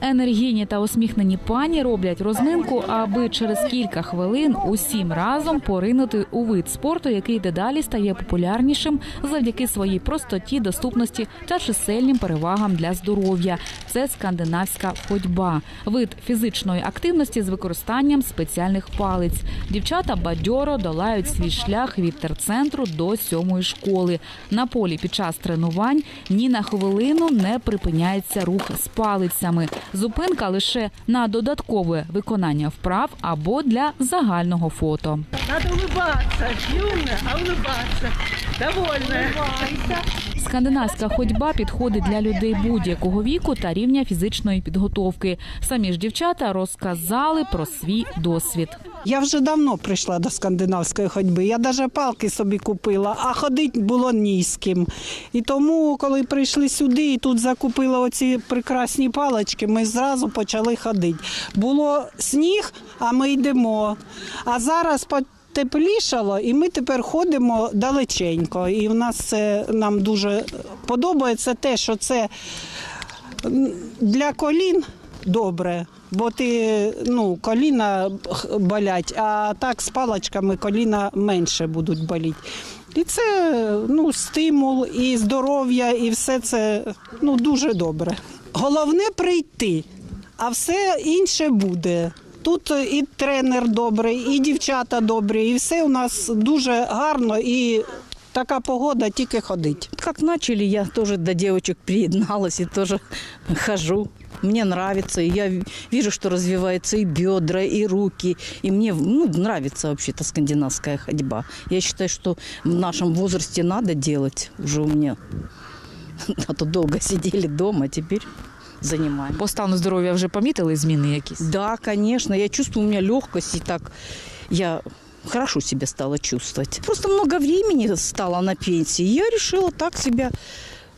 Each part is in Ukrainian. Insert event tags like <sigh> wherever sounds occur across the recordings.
Енергійні та усміхнені пані роблять розминку, аби через кілька хвилин усім разом поринути у вид спорту, який дедалі стає популярнішим завдяки своїй простоті, доступності та чисельним перевагам для здоров'я. Це скандинавська ходьба, вид фізичної активності з використанням спеціальних палиць. Дівчата бадьоро долають свій шлях від терцентру до сьомої школи. На полі під час тренувань ні на хвилину не припиняється рух з палицями. Зупинка лише на додаткове виконання вправ або для загального фото. Надо улыбаться, юная, а улыбаться. Довольная. Скандинавська ходьба підходить для людей будь-якого віку та рівня фізичної підготовки. Самі ж дівчата розказали про свій досвід. Я вже давно прийшла до скандинавської ходьби. Я навіть палки собі купила, а ходити було ні з ким. І тому, коли прийшли сюди і тут закупила оці прекрасні палички, ми зразу почали ходити. Було сніг, а ми йдемо. А зараз потеплішало, і ми тепер ходимо далеченько. І в нас це нам дуже подобається те, що це для колін добре, бо ти ну, коліна болять, а так з паличками коліна менше будуть боліти. І це ну, стимул, і здоров'я, і все це ну, дуже добре. Головне прийти, а все інше буде. Тут і тренер добрий, і дівчата добрі, і все у нас дуже гарно, і така погода тільки ходить. Как начали, я тоже до девочек приедналась и тоже хожу. Нравится, и я ви- вижу, что развиваются и бедра, и руки. И мне ну, нравится вообще-то скандинавская ходьба. Я считаю, что в нашем возрасте надо делать уже у меня. <laughs> А то долго сидели дома, теперь занимаем. По стану здоров'я вже помітили зміни якісь? Да, конечно, я чувствую, у меня легкость, и так я хорошо себя стала чувствовать. Просто много времени стало на пенсии. Я решила так себя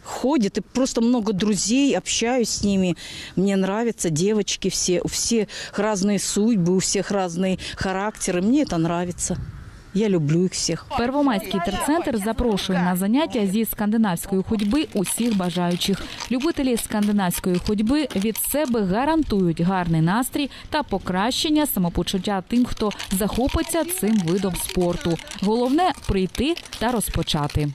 ходит, и просто много друзей, общаюсь с ними. Мне нравятся девочки все, у всех разные судьбы, у всех разные характеры. Мне это нравится. Я люблю їх всіх. Первомайський терцентр запрошує на заняття зі скандинавської ходьби усіх бажаючих. Любителі скандинавської ходьби від себе гарантують гарний настрій та покращення самопочуття тим, хто захопиться цим видом спорту. Головне прийти та розпочати.